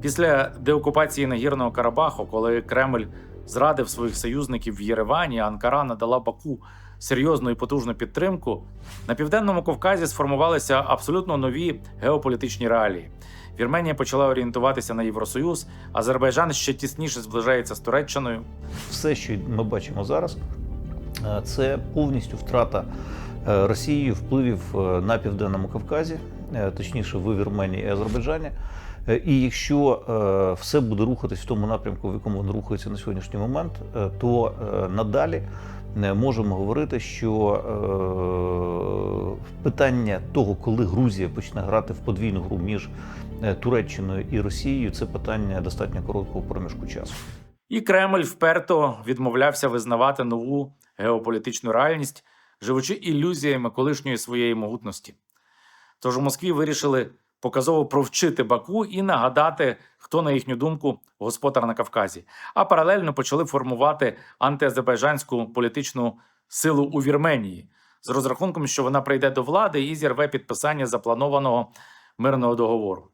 Після деокупації Нагірного Карабаху, коли Кремль зрадив своїх союзників в Єревані, Анкара надала Баку серйозну і потужну підтримку, на південному Кавказі сформувалися абсолютно нові геополітичні реалії. Вірменія почала орієнтуватися на Євросоюз, Азербайджан ще тісніше зближається з Туреччиною. Все, що ми бачимо зараз, е, це повністю втрата е, Росією впливів е, на південному Кавказі, точніше в Вірменії і Азербайджані. Е, І якщо е, все буде рухатись в тому напрямку, в якому воно рухається на сьогоднішній момент, е, то е, надалі е, можемо говорити, що е, питання того, коли Грузія почне грати в подвійну гру між е, Туреччиною і Росією, це питання достатньо короткого проміжку часу. І Кремль вперто відмовлявся визнавати нову геополітичну реальність, живучи ілюзіями колишньої своєї могутності. Тож у Москві вирішили показово провчити Баку і нагадати, хто, на їхню думку, господар на Кавказі, а паралельно почали формувати антиазербайджанську політичну силу у Вірменії з розрахунком, що вона прийде до влади і зірве підписання запланованого мирного договору.